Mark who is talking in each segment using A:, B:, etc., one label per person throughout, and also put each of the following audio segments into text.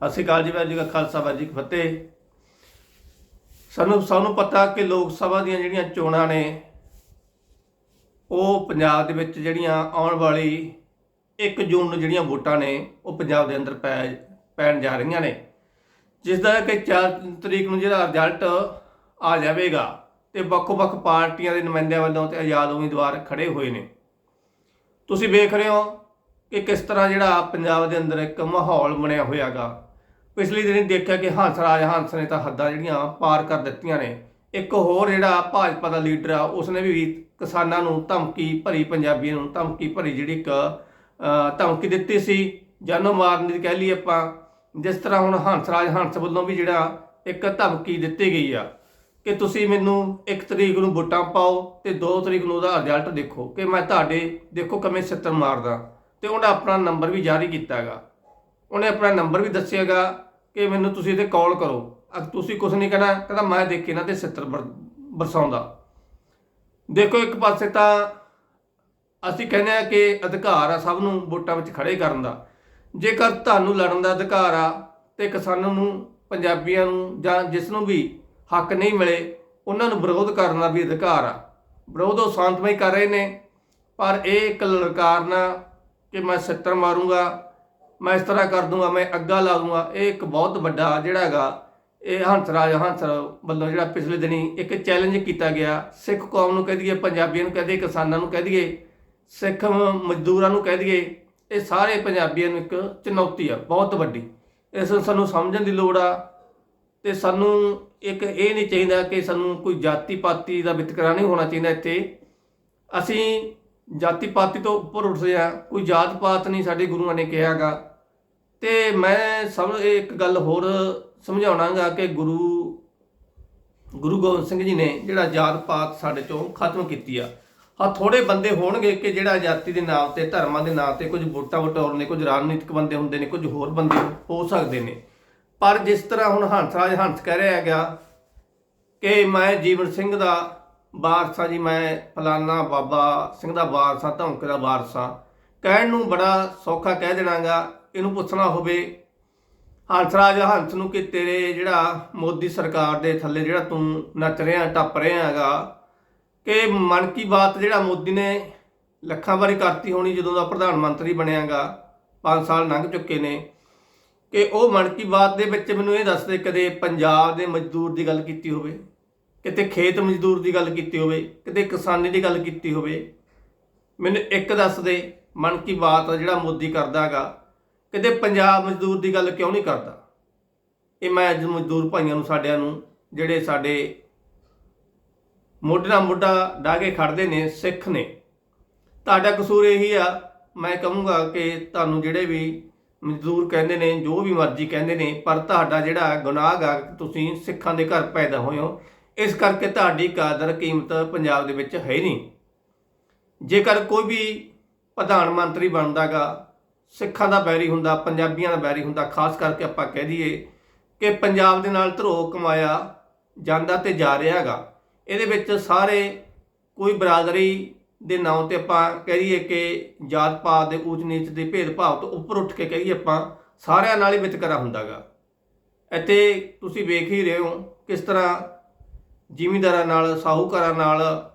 A: ਸਤਿ ਸ਼੍ਰੀ ਅਕਾਲ ਜੀ, ਵਾਹਿਗੁਰੂ ਜੀ ਕਾ ਖਾਲਸਾ, ਵਾਹਿਗੁਰੂ ਜੀ ਕੀ ਫਤਿਹ। ਸਾਨੂੰ ਸਾਨੂੰ ਪਤਾ ਕਿ ਲੋਕ ਸਭਾ ਦੀਆਂ ਜਿਹੜੀਆਂ ਚੋਣਾਂ ਨੇ, ਉਹ ਪੰਜਾਬ ਦੇ ਵਿੱਚ ਜਿਹੜੀਆਂ ਆਉਣ ਵਾਲੀ 1 ਜੂਨ ਨੂੰ ਜਿਹੜੀਆਂ ਵੋਟਾਂ ਨੇ, ਉਹ ਪੰਜਾਬ ਦੇ ਅੰਦਰ ਪੈ, ਪੈਣ ਜਾ ਰਹੀਆਂ ਨੇ। ਜਿਸ ਦਾ ਕਿ 4 ਤਰੀਕ ਨੂੰ ਜਿਹੜਾ ਰਿਜ਼ਲਟ ਆ ਜਾਵੇਗਾ ਤੇ ਵੱਖ-ਵੱਖ ਪਾਰਟੀਆਂ ਦੇ ਨੁਮਾਇੰਦਿਆਂ ਵੱਲੋਂ ਤੇ ਆਜ਼ਾਦ ਉਮੀਦਵਾਰ ਖੜੇ ਹੋਏ ਨੇ। ਤੁਸੀਂ ਵੇਖ ਰਹੇ ਹੋ ਕਿ ਕਿਸ ਤਰ੍ਹਾਂ ਜਿਹੜਾ ਪੰਜਾਬ ਦੇ ਅੰਦਰ ਇੱਕ ਮਾਹੌਲ ਬਣਿਆ ਹੋਇਆਗਾ। ਪਿਛਲੇ ਦਿਨੀ ਦੇਖਿਆ ਕਿ ਹੰਸਰਾਜ ਹੰਸ ਨੇ ਤਾਂ ਹੱਦਾਂ ਜਿਹੜੀਆਂ ਪਾਰ ਕਰ ਦਿੱਤੀਆਂ ਨੇ। ਇੱਕ ਹੋਰ ਜਿਹੜਾ ਭਾਜਪਾ ਦਾ ਲੀਡਰ ਆ, ਉਸਨੇ ਵੀ ਕਿਸਾਨਾਂ ਨੂੰ ਧਮਕੀ ਭਰੀ, ਪੰਜਾਬੀਆਂ ਨੂੰ ਧਮਕੀ ਭਰੀ ਜਿਹੜੀ ਇੱਕ ਧਮਕੀ ਦਿੱਤੀ ਸੀ। ਜਾਨੋਂ ਮਾਰਨ ਦੀ ਕਹਿ ਲਈ ਆਪਾਂ, ਜਿਸ ਤਰ੍ਹਾਂ ਹੁਣ ਹੰਸਰਾਜ ਹੰਸ ਵੱਲੋਂ ਵੀ ਜਿਹੜਾ ਇੱਕ ਧਮਕੀ ਦਿੱਤੀ ਗਈ ਆ। ਕਿ ਤੁਸੀਂ ਮੈਨੂੰ 1 ਤਰੀਕ ਨੂੰ ਵੋਟਾਂ ਪਾਓ ਤੇ 2 ਤਰੀਕ ਨੂੰ ਉਹਦਾ ਰਿਜ਼ਲਟ ਦੇਖੋ। ਕਿ ਮੈਂ ਤੁਹਾਡੇ ਦੇਖੋ ਕਿਵੇਂ ਸਿੱਤਰ ਮਾਰਦਾ। ਤੇ ਉਹਨੇ ਆਪਣਾ ਨੰਬਰ ਵੀ ਜਾਰੀ ਕੀਤਾ ਹੈਗਾ। ਉਹਨੇ ਆਪਣਾ ਨੰਬਰ ਵੀ ਦੱਸਿਆਗਾ ਕਿ ਮੈਨੂੰ ਤੁਸੀਂ ਇਹਤੇ ਕਾਲ ਕਰੋ। ਅਗ ਤੁਸੀਂ ਕੁਝ ਨਹੀਂ ਕਹਿਣਾ, ਕਹਿੰਦਾ ਮੈਂ ਦੇਖ ਕੇ ਇਹਨਾਂ ਤੇ ਸਿੱਤਰ ਬਰ- ਬਰਸਾਉਂਦਾ ਦੇਖੋ ਇੱਕ ਪਾਸੇ ਤਾਂ ਅਸੀਂ ਕਹਿੰਦੇ ਆ ਕਿ ਅਧਿਕਾਰ ਆ ਸਭ ਨੂੰ ਵੋਟਾਂ ਵਿੱਚ ਖੜੇ ਕਰਨ ਦਾ। ਜੇਕਰ ਤੁਹਾਨੂੰ ਲੜਨ ਦਾ ਅਧਿਕਾਰ ਆ ਤੇ ਕਿਸਾਨਾਂ ਨੂੰ, ਪੰਜਾਬੀਆਂ ਨੂੰ ਜਾਂ ਜਿਸ ਨੂੰ ਵੀ ਹੱਕ ਨਹੀਂ ਮਿਲੇ, ਉਹਨਾਂ ਨੂੰ ਵਿਰੋਧ ਕਰਨ ਦਾ ਵੀ ਅਧਿਕਾਰ ਆ। ਵਿਰੋਧ ਉਹ ਸ਼ਾਂਤਮਈ ਕਰ ਰਹੇ ਨੇ, ਪਰ ਇਹ ਇੱਕ ਲਲਕਾਰਨਾ ਕਿ ਮੈਂ ਸਿੱਤਰ ਮਾਰੂੰਗਾ, ਮੈਂ ਇਸ ਤਰ੍ਹਾਂ ਕਰ ਦੂੰਗਾ, ਮੈਂ ਅੱਗਾ ਲਾ ਦੂੰਗਾ। ਇਹ ਇੱਕ ਬਹੁਤ ਵੱਡਾ ਜਿਹੜਾ ਹੈਗਾ, ਇਹ ਹੰਸਰਾਜ ਹੰਸ ਵੱਲੋਂ ਜਿਹੜਾ ਪਿਛਲੇ ਦਿਨੀ ਇੱਕ ਚੈਲੰਜ ਕੀਤਾ ਗਿਆ। ਸਿੱਖ ਕੌਮ ਨੂੰ ਕਹਿ ਦਈਏ, ਪੰਜਾਬੀਆਂ ਨੂੰ ਕਹਿ ਦਈਏ, ਕਿਸਾਨਾਂ ਨੂੰ ਕਹਿ ਦਈਏ, ਸਿੱਖ ਮਜ਼ਦੂਰਾਂ ਨੂੰ ਕਹਿ ਦਈਏ, ਇਹ ਸਾਰੇ ਪੰਜਾਬੀਆਂ ਨੂੰ ਇੱਕ ਚੁਣੌਤੀ ਆ, ਬਹੁਤ ਵੱਡੀ। ਇਸ ਨੂੰ ਸਾਨੂੰ ਸਮਝਣ ਦੀ ਲੋੜ ਆ ਤੇ ਸਾਨੂੰ ਇੱਕ ਇਹ ਨਹੀਂ ਚਾਹੀਦਾ ਕਿ ਸਾਨੂੰ ਕੋਈ ਜਾਤੀ ਪਾਤੀ ਦਾ ਵਿਤਕਰਾ ਨਹੀਂ ਹੋਣਾ ਚਾਹੀਦਾ ਇੱਥੇ। ਅਸੀਂ ਜਾਤੀ ਪਾਤੀ ਤੋਂ ਉੱਪਰ ਉੱਠ ਰਿਹਾ, ਕੋਈ ਜਾਤ ਪਾਤ ਨਹੀਂ ਸਾਡੇ ਗੁਰੂਆਂ ਨੇ ਕਿਹਾਗਾ। ਤੇ ਮੈਂ ਸਭ ਇਹ ਇੱਕ ਗੱਲ ਹੋਰ ਸਮਝਾਉਣਾਗਾ ਕਿ ਗੁਰੂ ਗੁਰੂ ਗੋਬਿੰਦ ਸਿੰਘ ਜੀ ਨੇ ਜਿਹੜਾ ਜਾਤ ਪਾਤ ਸਾਡੇ ਚੋਂ ਖਤਮ ਕੀਤੀ ਆ। ਹਾਂ ਥੋੜੇ ਬੰਦੇ ਹੋਣਗੇ ਕਿ ਜਿਹੜਾ ਜਾਤੀ ਦੇ ਨਾਮ ਤੇ, ਧਰਮਾਂ ਦੇ ਨਾਮ ਤੇ ਕੁਝ ਵੋਟਾਂ ਵਟੋਰ ਨੇ ਕੁਝ ਰਾਜਨੀਤਿਕ ਬੰਦੇ ਹੁੰਦੇ ਨੇ, ਕੁਝ ਹੋਰ ਬੰਦੇ ਹੋ ਸਕਦੇ ਨੇ। ਪਰ ਜਿਸ ਤਰ੍ਹਾਂ ਹੁਣ ਹੰਸਰਾਜ ਹੰਸ ਕਹਿ ਰਿਹਾ ਹੈਗਾ ਕਿ ਮੈਂ ਜੀਵਨ ਸਿੰਘ ਦਾ ਵਾਰਸ ਜੀ, ਮੈਂ ਫਲਾਨਾ ਬਾਬਾ ਸਿੰਘ ਦਾ ਵਾਰਸ ਹਾਂ ਧੌਂਕੇ ਦਾ ਵਾਰਸ ਕਹਿਣ ਨੂੰ ਬੜਾ ਸੌਖਾ ਕਹਿ ਦੇਣਾਗਾ, ਇਹਨੂੰ ਪੁੱਛਣਾ ਹੋਵੇ ਹੰਸਰਾਜ ਹੰਸ ਨੂੰ ਕਿ ਤੇਰੇ ਜਿਹੜਾ ਮੋਦੀ ਸਰਕਾਰ ਦੇ ਥੱਲੇ ਜਿਹੜਾ ਤੂੰ ਨੱਚ ਰਿਹਾ, ਟੱਪ ਰਿਹਾ ਹੈਗਾ, ਕਿ ਮਨ ਕੀ ਬਾਤ ਜਿਹੜਾ ਮੋਦੀ ਨੇ ਲੱਖਾਂ ਵਾਰੀ ਕਰਤੀ ਹੋਣੀ ਜਦੋਂ ਦਾ ਪ੍ਰਧਾਨ ਮੰਤਰੀ ਬਣਿਆਗਾ 5 ਸਾਲ ਲੰਘ ਚੁੱਕੇ ਨੇ, ਕਿ ਉਹ ਮਨ ਕੀ ਬਾਤ ਦੇ ਵਿੱਚ ਮੈਨੂੰ ਇਹ ਦੱਸ ਦੇ, ਕਦੇ ਪੰਜਾਬ ਦੇ ਮਜ਼ਦੂਰ ਦੀ ਗੱਲ ਕੀਤੀ ਹੋਵੇ। ਕਿਤੇ ਖੇਤ ਮਜ਼ਦੂਰ ਦੀ ਗੱਲ ਕੀਤੀ ਹੋਵੇ, ਕਿਤੇ ਕਿਸਾਨੀ ਦੀ ਗੱਲ ਕੀਤੀ ਹੋਵੇ, ਮੈਨੂੰ ਇੱਕ ਦੱਸ ਦੇ, ਮਨ ਕੀ ਬਾਤ ਆ ਜਿਹੜਾ ਮੋਦੀ ਕਰਦਾ ਹੈਗਾ, ਕਿਤੇ ਪੰਜਾਬ ਮਜ਼ਦੂਰ ਦੀ ਗੱਲ ਕਿਉਂ ਨਹੀਂ ਕਰਦਾ? ਇਹ ਮੈਂ ਅੱਜ ਮਜ਼ਦੂਰ ਭਾਈਆਂ ਨੂੰ, ਸਾਡਿਆਂ ਨੂੰ, ਜਿਹੜੇ ਸਾਡੇ ਮੋਢੇ ਨਾਲ ਮੋਢਾ ਢਾ ਕੇ ਖੜਦੇ ਨੇ, ਸਿੱਖ ਨੇ। ਤੁਹਾਡਾ ਕਸੂਰ ਇਹੀ ਆ, ਮੈਂ ਕਹੂੰਗਾ ਕਿ ਤੁਹਾਨੂੰ ਜਿਹੜੇ ਵੀ ਮਜ਼ਦੂਰ ਕਹਿੰਦੇ ਨੇ, ਜੋ ਵੀ ਮਰਜ਼ੀ ਕਹਿੰਦੇ ਨੇ, ਪਰ ਤੁਹਾਡਾ ਜਿਹੜਾ ਗੁਨਾਹ ਆ ਤੁਸੀਂ ਸਿੱਖਾਂ ਦੇ ਘਰ ਪੈਦਾ ਹੋਏ ਹੋ। ਇਸ ਕਰਕੇ ਤੁਹਾਡੀ ਕਾਦਰ ਕੀਮਤ ਪੰਜਾਬ ਦੇ ਵਿੱਚ ਹੈ ਨਹੀਂ। ਜੇਕਰ ਕੋਈ ਵੀ ਪ੍ਰਧਾਨ ਮੰਤਰੀ ਬਣਦਾਗਾ, ਸਿੱਖਾਂ ਦਾ ਬੈਰੀ ਹੁੰਦਾ, ਪੰਜਾਬੀਆਂ ਦਾ ਬੈਰੀ ਹੁੰਦਾ, ਖਾਸ ਕਰਕੇ ਆਪਾਂ ਕਹਿ ਦਈਏ ਕਿ ਪੰਜਾਬ ਦੇ ਨਾਲ ਧਰੋ ਕਮਾਇਆ ਜਾਂਦਾ ਤੇ ਜਾ ਰਿਹਾ ਹੈਗਾ। ਇਹਦੇ ਵਿੱਚ ਸਾਰੇ ਕੋਈ ਬਰਾਦਰੀ ਦੇ ਨਾਂ ਤੇ ਆਪਾਂ ਕਹੀਏ ਕਿ ਜਾਤ ਪਾਤ ਦੇ ਊਚ ਨੀਚ ਦੇ ਭੇਦਭਾਵ ਤੋਂ ਉੱਪਰ ਉੱਠ ਕੇ ਕਹੀਏ ਆਪਾਂ, ਸਾਰਿਆਂ ਨਾਲ ਹੀ ਵਿਤਕਰਾ ਹੁੰਦਾਗਾ। ਇੱਥੇ ਤੁਸੀਂ ਵੇਖ ਹੀ ਰਹੇ ਹੋ ਕਿਸ ਤਰ੍ਹਾਂ ਜ਼ਿਮੀਂਦਾਰਾਂ ਨਾਲ, ਸਾਹੂਕਾਰਾਂ ਨਾਲ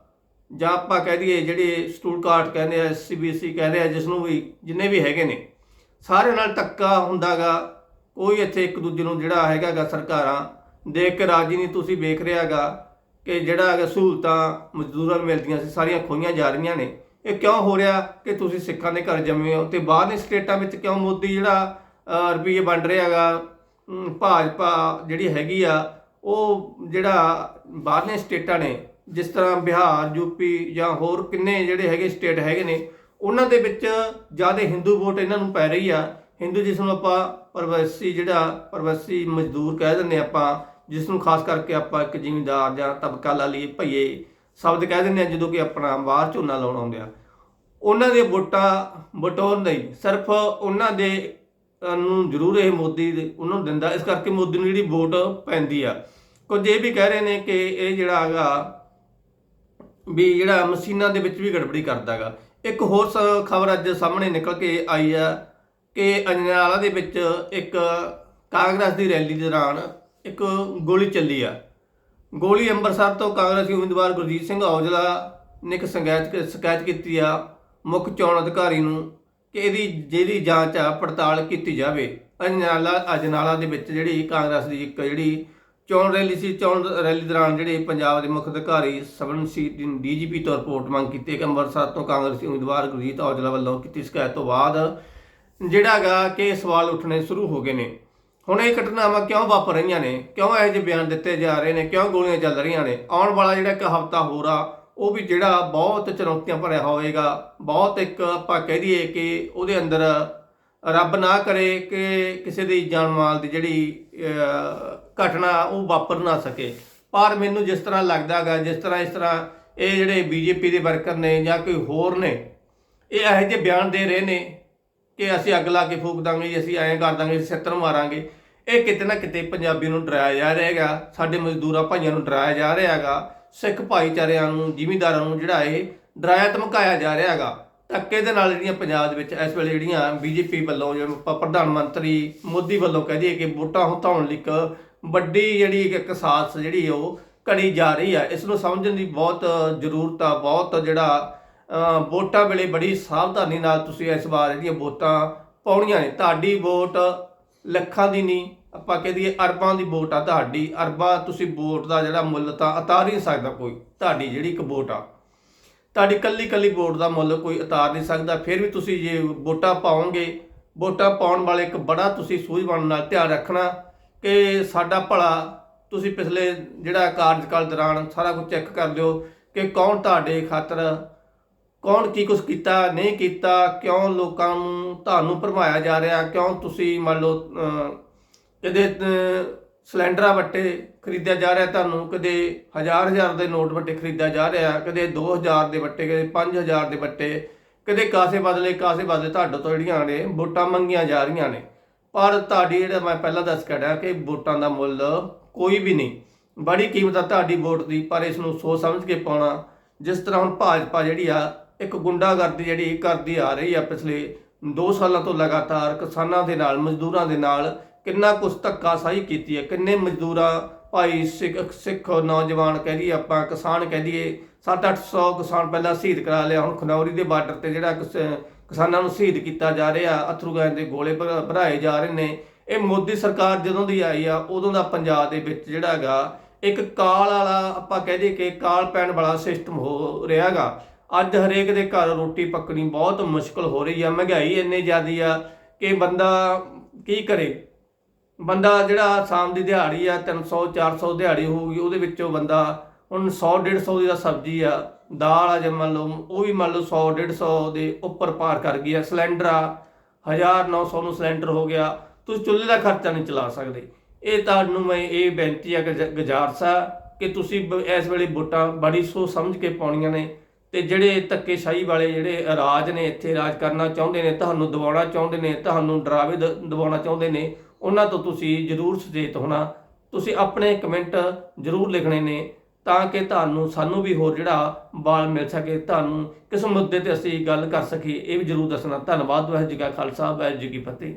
A: ਜਾਂ ਆਪਾਂ ਕਹਿ ਦਈਏ ਜਿਹੜੇ ਸਟੂਲ ਕਾਰਟ ਕਹਿੰਦੇ ਆ ਸੀਬੀਐਸਈ ਕਹਿੰਦੇ ਆ, ਜਿਸ ਨੂੰ ਵੀ ਜਿੰਨੇ ਵੀ ਹੈਗੇ ਨੇ, ਸਾਰਿਆਂ ਨਾਲ ਟੱਕਾ ਹੁੰਦਾਗਾ। ਕੋਈ ਇੱਥੇ ਇੱਕ ਦੂਜੇ ਨੂੰ ਜਿਹੜਾ ਹੈਗਾਗਾ ਸਰਕਾਰਾਂ, ਦੇਖ ਕੇ ਰਾਜੀ ਨਹੀਂ, ਤੁਸੀਂ ਵੇਖ ਰਿਹਾਗਾ ਕਿ ਜਿਹੜਾ ਹੈਗਾ ਸਹੂਲਤਾਂ ਮਜ਼ਦੂਰਾਂ ਨੂੰ ਮਿਲਦੀਆਂ ਸੀ, ਸਾਰੀਆਂ ਖੋਈਆਂ ਜਾ ਰਹੀਆਂ ਨੇ। ਇਹ ਕਿਉਂ ਹੋ ਰਿਹਾ ਕਿ ਤੁਸੀਂ ਸਿੱਖਾਂ ਦੇ ਘਰ ਜੰਮੇ ਹੋ? ਤੇ ਬਾਹਰਲੇ ਸਟੇਟਾਂ ਵਿੱਚ ਕਿਉਂ ਮੋਦੀ ਜਿਹੜਾ ਰੁਪਈਏ ਵੰਡ ਰਿਹਾ ਹੈਗਾ ਭਾਜਪਾ ਜਿਹੜੀ ਹੈਗੀ ਆ ਉਹ ਜਿਹੜਾ ਬਾਹਰਲੇ ਸਟੇਟਾਂ ਨੇ, ਜਿਸ ਤਰ੍ਹਾਂ ਬਿਹਾਰ, ਯੂਪੀ ਜਾਂ ਹੋਰ ਕਿੰਨੇ ਜਿਹੜੇ ਹੈਗੇ ਸਟੇਟ ਹੈਗੇ ਨੇ, ਉਹਨਾਂ ਦੇ ਵਿੱਚ ਜ਼ਿਆਦਾ ਹਿੰਦੂ ਵੋਟ ਇਹਨਾਂ ਨੂੰ ਪੈ ਰਹੀ ਆ। ਹਿੰਦੂ ਜਿਸ ਨੂੰ ਆਪਾਂ ਪ੍ਰਵਾਸੀ ਜਿਹੜਾ ਪ੍ਰਵਾਸੀ ਮਜ਼ਦੂਰ ਕਹਿ ਦਿੰਦੇ ਆਪਾਂ, ਜਿਸ ਨੂੰ ਖਾਸ ਕਰਕੇ ਆਪਾਂ ਇੱਕ ਜ਼ਿਮੀਂਦਾਰ ਜਾਂ ਤਬਕਾ ਲਾ ਲਈਏ, ਭਈਏ, ਸ਼ਬਦ ਕਹਿ ਦਿੰਦੇ ਆ ਜਦੋਂ ਕਿ ਆਪਣਾ ਬਾਹਰ ਝੋਨਾ ਲਾਉਣ ਆਉਂਦੇ ਆ। ਉਹਨਾਂ ਦੇ ਵੋਟਾਂ ਬਟੋਰ ਨਹੀਂ, ਸਿਰਫ ਉਹਨਾਂ ਦੇ ਨੂੰ ਜ਼ਰੂਰ ਇਹ ਮੋਦੀ ਦੇ- ਉਹਨਾਂ ਨੂੰ ਦਿੰਦਾ। ਇਸ ਕਰਕੇ ਮੋਦੀ ਨੂੰ ਜਿਹੜੀ ਵੋਟ ਪੈਂਦੀ ਆ। ਕੁਝ ਇਹ ਵੀ ਕਹਿ ਰਹੇ ਨੇ ਕਿ ਇਹ ਜਿਹੜਾ ਹੈਗਾ, ਵੀ ਜਿਹੜਾ ਮਸ਼ੀਨਾਂ ਦੇ ਵਿੱਚ ਵੀ ਗੜਬੜੀ ਕਰਦਾਗਾ ਇੱਕ ਹੋਰ ਖਬਰ ਅੱਜ ਸਾਹਮਣੇ ਨਿਕਲ ਕੇ ਆਈ ਆ ਕਿ ਅਜਨਾਲਾ ਦੇ ਵਿੱਚ ਇੱਕ ਕਾਂਗਰਸ ਦੀ ਰੈਲੀ ਦੇ ਦੌਰਾਨ ਇੱਕ ਗੋਲੀ ਚੱਲੀ ਆ। ਗੋਲੀ ਅੰਮ੍ਰਿਤਸਰ ਤੋਂ ਕਾਂਗਰਸੀ ਉਮੀਦਵਾਰ ਗੁਰਜੀਤ ਸਿੰਘ ਔਜਲਾ ਨੇ ਇੱਕ ਸ਼ਿਕਾਇਤ ਸ਼ਿਕਾਇਤ ਕੀਤੀ ਆ। ਮੁੱਖ ਚੋਣ ਅਧਿਕਾਰੀ ਨੂੰ ਕਿ ਇਹਦੀ ਜਿਹੜੀ ਜਾਂਚ ਆ, ਪੜਤਾਲ ਕੀਤੀ ਜਾਵੇ। ਅਜਨਾਲਾ ਅਜਨਾਲਾ ਦੇ ਵਿੱਚ ਜਿਹੜੀ ਕਾਂਗਰਸ ਦੀ ਇੱਕ ਜਿਹੜੀ ਚੋਣ ਰੈਲੀ ਸੀ, ਚੋਣ ਰੈਲੀ ਦੌਰਾਨ ਜਿਹੜੇ ਪੰਜਾਬ ਦੇ ਮੁੱਖ ਅਧਿਕਾਰੀ ਸਬਨ ਸੀ ਡੀਜੀਪੀ ਤੋਂ ਰਿਪੋਰਟ ਮੰਗ ਕੀਤੀ ਕਿ ਅੰਮ੍ਰਿਤਸਰ ਤੋਂ ਕਾਂਗਰਸੀ ਉਮੀਦਵਾਰ ਗੁਰਜੀਤ ਔਜਲਾ ਵੱਲੋਂ ਕੀਤੀ ਸ਼ਿਕਾਇਤ ਤੋਂ ਬਾਅਦ ਜਿਹੜਾ ਗਾ ਕਿ ਸਵਾਲ ਉੱਠਣੇ ਸ਼ੁਰੂ ਹੋ ਗਏ ਨੇ। ਹੁਣ ਇਹ ਘਟਨਾਵਾਂ ਕਿਉਂ ਵਾਪਰ ਰਹੀਆਂ ਨੇ? ਕਿਉਂ ਇਹੋ ਜਿਹੇ ਬਿਆਨ ਦਿੱਤੇ ਜਾ ਰਹੇ ਨੇ? ਕਿਉਂ ਗੋਲੀਆਂ ਚੱਲ ਰਹੀਆਂ ਨੇ? ਆਉਣ ਵਾਲਾ ਜਿਹੜਾ ਇੱਕ ਹਫਤਾ ਹੋਰ ਆ ਉਹ ਵੀ ਜਿਹੜਾ ਬਹੁਤ ਚੁਣੌਤੀਆਂ ਭਰਿਆ ਹੋਵੇਗਾ, ਬਹੁਤ ਇੱਕ ਆਪਾਂ ਕਹਿ ਦਈਏ ਕਿ ਉਹਦੇ ਅੰਦਰ ਰੱਬ ਨਾ ਕਰੇ ਕਿ ਕਿਸੇ ਦੀ ਜਾਨ ਮਾਲ ਦੀ ਜਿਹੜੀ ਘਟਨਾ ਉਹ ਵਾਪਰ ਨਾ ਸਕੇ। ਪਰ ਮੈਨੂੰ ਜਿਸ ਤਰ੍ਹਾਂ ਲੱਗਦਾਗਾ ਜਿਸ ਤਰ੍ਹਾਂ ਇਸ ਤਰ੍ਹਾਂ ਇਹ ਜਿਹੜੇ ਬੀਜੇਪੀ ਦੇ ਵਰਕਰ ਨੇ ਜਾਂ ਕੋਈ ਹੋਰ ਨੇ, ਇਹ ਇਹੋ ਜਿਹੇ ਬਿਆਨ ਦੇ ਰਹੇ ਨੇ ਕਿ ਅਸੀਂ ਅੱਗ ਲਾ ਕੇ ਫੂਕ ਦਾਂਗੇ ਜੀ, ਅਸੀਂ ਐਂ ਕਰ ਦਾਂਗੇ, ਅਸੀਂ ਛਿੱਤਰ ਮਾਰਾਂਗੇ। ਇਹ ਕਿਤੇ ਨਾ ਕਿਤੇ ਪੰਜਾਬੀ ਨੂੰ ਡਰਾਇਆ ਜਾ ਰਿਹਾ ਹੈਗਾ, ਸਾਡੇ ਮਜ਼ਦੂਰਾਂ ਭਾਈਆਂ ਨੂੰ ਡਰਾਇਆ ਜਾ ਰਿਹਾ ਹੈਗਾ। ਸਿੱਖ ਭਾਈਚਾਰਿਆਂ ਨੂੰ, ਜ਼ਿਮੀਂਦਾਰਾਂ ਨੂੰ ਜਿਹੜਾ ਇਹ ਡਰਾਇਆ ਧਮਕਾਇਆ ਜਾ ਰਿਹਾ ਹੈਗਾ। ਧੱਕੇ ਦੇ ਨਾਲ ਜਿਹੜੀਆਂ ਪੰਜਾਬ ਦੇ ਵਿੱਚ ਇਸ ਵੇਲੇ ਜਿਹੜੀਆਂ ਬੀਜੇਪੀ ਵੱਲੋਂ ਜਿਵੇਂ ਆਪਾਂ ਪ੍ਰਧਾਨ ਮੰਤਰੀ ਮੋਦੀ ਵੱਲੋਂ ਕਹਿ ਦਈਏ ਕਿ ਵੋਟਾਂ ਹਟਾਉਣ ਲਈ ਇੱਕ ਵੱਡੀ ਜਿਹੜੀ ਇੱਕ ਸਾਥ ਜਿਹੜੀ ਉਹ ਘੜੀ ਜਾ ਰਹੀ ਆ। ਇਸ ਨੂੰ ਸਮਝਣ ਦੀ ਬਹੁਤ ਜ਼ਰੂਰਤ ਆ, ਬਹੁਤ ਜਿਹੜਾ ਵੋਟਾਂ ਵੇਲੇ ਬੜੀ ਸਾਵਧਾਨੀ ਨਾਲ ਤੁਸੀਂ ਇਸ ਵਾਰ ਜਿਹੜੀਆਂ ਵੋਟਾਂ ਪਾਉਣੀਆਂ ਨੇ। ਤੁਹਾਡੀ ਵੋਟ ਲੱਖਾਂ ਦੀ ਨਹੀਂ ਆਪਾਂ ਕਹਿ ਦਈਏ ਅਰਬਾਂ ਦੀ ਵੋਟ ਆ ਤੁਹਾਡੀ, ਅਰਬਾਂ ਤੁਸੀਂ ਵੋਟ ਦਾ ਜਿਹੜਾ ਮੁੱਲ ਤਾਂ ਉਤਾਰ ਹੀ ਨਹੀਂ ਸਕਦਾ ਕੋਈ, ਤੁਹਾਡੀ ਜਿਹੜੀ ਇੱਕ ਵੋਟ ਆ। ਤੁਹਾਡੀ ਕੱਲੀ ਕੱਲੀ ਵੋਟ ਦਾ ਮੁੱਲ ਕੋਈ ਉਤਾਰ ਨਹੀਂ ਸਕਦਾ, ਫਿਰ ਵੀ ਤੁਸੀਂ ਜੇ ਵੋਟਾਂ ਪਾਓਗੇ, ਵੋਟਾਂ ਪਾਉਣ ਵਾਲੇ ਇੱਕ ਬੜਾ ਤੁਸੀਂ ਸੂਝਵਾਨ ਨਾਲ ਧਿਆਨ ਰੱਖਣਾ ਕਿ ਸਾਡਾ ਭਲਾ, ਤੁਸੀਂ ਪਿਛਲੇ ਜਿਹੜਾ ਕਾਰਜਕਾਲ ਦੌਰਾਨ ਸਾਰਾ ਕੁਝ ਚੈੱਕ ਕਰ ਲਿਓ ਕਿ ਕੌਣ ਤੁਹਾਡੇ ਖਾਤਰ, ਕੌਣ ਕੀ ਕੁਝ ਕੀਤਾ, ਨਹੀਂ ਕੀਤਾ, ਕਿਉਂ ਲੋਕਾਂ ਨੂੰ ਤੁਹਾਨੂੰ ਭਰਮਾਇਆ ਜਾ ਰਿਹਾ, ਕਿਉਂ ਤੁਸੀਂ ਮੰਨ ਲਓ ਕਦੇ ਸਿਲੰਡਰਾਂ ਵੱਟੇ ਖਰੀਦਿਆ ਜਾ ਰਿਹਾ ਤੁਹਾਨੂੰ, ਕਦੇ ਹਜ਼ਾਰ ਹਜ਼ਾਰ ਦੇ ਨੋਟ ਵੱਟੇ ਖਰੀਦਿਆ ਜਾ ਰਿਹਾ, ਕਦੇ 2000 ਦੇ ਵੱਟੇ, ਕਦੇ 5000 ਦੇ ਵੱਟੇ, ਕਦੇ ਕਾਸੇ ਬਦਲੇ ਕਾਸੇ ਬਦਲੇ ਤੁਹਾਡੇ ਤੋਂ ਜਿਹੜੀਆਂ ਨੇ, ਵੋਟਾਂ ਮੰਗੀਆਂ ਜਾ ਰਹੀਆਂ ਨੇ। ਪਰ ਤੁਹਾਡੀ ਜਿਹੜਾ ਮੈਂ ਪਹਿਲਾਂ ਦੱਸ ਕੇ ਕਿ ਵੋਟਾਂ ਦਾ ਮੁੱਲ ਕੋਈ ਵੀ ਨਹੀਂ। ਬੜੀ ਕੀਮਤ ਆ ਤੁਹਾਡੀ ਵੋਟ ਦੀ, ਪਰ ਇਸ ਨੂੰ ਸੋਚ ਸਮਝ ਕੇ ਪਾਉਣਾ, ਜਿਸ ਤਰ੍ਹਾਂ ਹੁਣ ਭਾਜਪਾ ਜਿਹੜੀ ਆ, ਇੱਕ ਗੁੰਡਾਗਰਦੀ ਜਿਹੜੀ ਕਰਦੀ ਆ ਰਹੀ ਆ ਪਿਛਲੇ 2 ਸਾਲਾਂ ਤੋਂ ਲਗਾਤਾਰ ਕਿਸਾਨਾਂ ਦੇ ਨਾਲ, ਮਜ਼ਦੂਰਾਂ ਦੇ ਨਾਲ ਕਿੰਨਾ ਕੁਛ ਧੱਕਾ ਸਾਈ ਕੀਤੀ ਹੈ, ਕਿੰਨੇ ਮਜ਼ਦੂਰਾਂ, ਭਾਈ ਸਿੱਖ ਸਿੱਖ ਨੌਜਵਾਨ ਕਹਿ ਲਈਏ ਆਪਾਂ, ਕਿਸਾਨ ਕਹਿ ਦਈਏ 7-800 ਕਿਸਾਨ ਪਹਿਲਾਂ ਸ਼ਹੀਦ ਕਰਾ ਲਿਆ, ਹੁਣ ਖਨੌਰੀ ਦੇ ਬਾਰਡਰ ਤੇ ਜਿਹੜਾ ਕਿਸ- ਕਿਸਾਨਾਂ ਨੂੰ ਸ਼ਹੀਦ ਕੀਤਾ ਜਾ ਰਿਹਾ, ਅਥਰੂ ਗੈਸ ਦੇ ਗੋਲੇ ਭਰਾ- ਭਰਾਏ ਜਾ ਰਹੇ ਨੇ। ਇਹ ਮੋਦੀ ਸਰਕਾਰ ਜਦੋਂ ਦੀ ਆਈ ਆ, ਉਦੋਂ ਦਾ ਪੰਜਾਬ ਦੇ ਵਿੱਚ ਜਿਹੜਾ ਹੈਗਾ, ਇੱਕ ਕਾਲ ਵਾਲਾ ਆਪਾਂ ਕਹਿ ਦਈਏ ਕਿ ਕਾਲ ਪੈਣ ਵਾਲਾ ਸਿਸਟਮ ਹੋ ਰਿਹਾਗਾ ਅੱਜ ਹਰੇਕ ਦੇ ਘਰ ਰੋਟੀ ਪੱਕਣੀ ਬਹੁਤ ਮੁਸ਼ਕਲ ਹੋ ਰਹੀ ਆ, ਮਹਿੰਗਾਈ ਇੰਨੀ ਜ਼ਿਆਦੀ ਆ ਕਿ ਬੰਦਾ ਕੀ ਕਰੇ? ਬੰਦਾ ਜਿਹੜਾ ਸ਼ਾਮ ਦੀ ਦਿਹਾੜੀ ਆ 300 400 ਦਿਹਾੜੀ ਹੋਊਗੀ, ਉਹਦੇ ਵਿੱਚੋਂ ਬੰਦਾ ਹੁਣ 100 150 ਦੀ ਦਾ ਸਬਜ਼ੀ ਆ, ਦਾਲ ਆ ਜੇ ਮੰਨ ਲਓ, ਉਹ ਵੀ ਮੰਨ ਲਓ 100 150 ਦੇ ਉੱਪਰ ਪਾਰ ਕਰ ਗਈ ਆ, ਸਿਲੰਡਰ ਆ 1900 ਨੂੰ ਸਿਲੰਡਰ ਹੋ ਗਿਆ, ਤੁਸੀਂ ਚੁੱਲ੍ਹੇ ਦਾ ਖਰਚਾ ਨਹੀਂ ਚਲਾ ਸਕਦੇ। ਇਹ ਤੁਹਾਨੂੰ ਮੈਂ ਇਹ ਬੇਨਤੀ ਆ, ਗੁਜ਼- ਗੁਜ਼ਾਰਿਸ਼ ਕਿ ਤੁਸੀਂ ਬ- ਇਸ ਵੇਲੇ ਵੋਟਾਂ ਬੜੀ ਸੋਚ ਸਮਝ ਕੇ ਪਾਉਣੀਆਂ ਨੇ ਤੇ ਜਿਹੜੇ ਧੱਕੇਸ਼ਾਹੀ ਵਾਲੇ ਜਿਹੜੇ ਰਾਜ ਨੇ, ਇੱਥੇ ਰਾਜ ਕਰਨਾ ਚਾਹੁੰਦੇ ਨੇ, ਤੁਹਾਨੂੰ ਦਬਾਉਣਾ ਚਾਹੁੰਦੇ ਨੇ, ਤੁਹਾਨੂੰ ਡਰਾਵੇ ਦ- ਚਾਹੁੰਦੇ ਨੇ, ਉਹਨਾਂ ਤੋਂ ਤੁਸੀਂ ਜ਼ਰੂਰ ਸੁਚੇਤ ਹੋਣਾ। ਤੁਸੀਂ ਆਪਣੇ ਕਮੈਂਟ ਜ਼ਰੂਰ ਲਿਖਣੇ ਨੇ ਤਾਂ ਕਿ ਤੁਹਾਨੂੰ, ਸਾਨੂੰ ਵੀ ਹੋਰ ਜਿਹੜਾ ਬਾਲ ਮਿਲ ਸਕੇ। ਤੁਹਾਨੂੰ ਕਿਸ ਮੁੱਦੇ ਤੇ ਅਸੀਂ ਗੱਲ ਕਰ ਸਕੀਏ, ਇਹ ਵੀ ਜ਼ਰੂਰ ਦੱਸਣਾ। ਧੰਨਵਾਦ, ਵਾਹਿਗੁਰੂ ਜੀ ਕਾ ਖਾਲਸਾ, ਵਾਹਿਗੁਰੂ ਜੀ ਕੀ ਫਤਿਹ।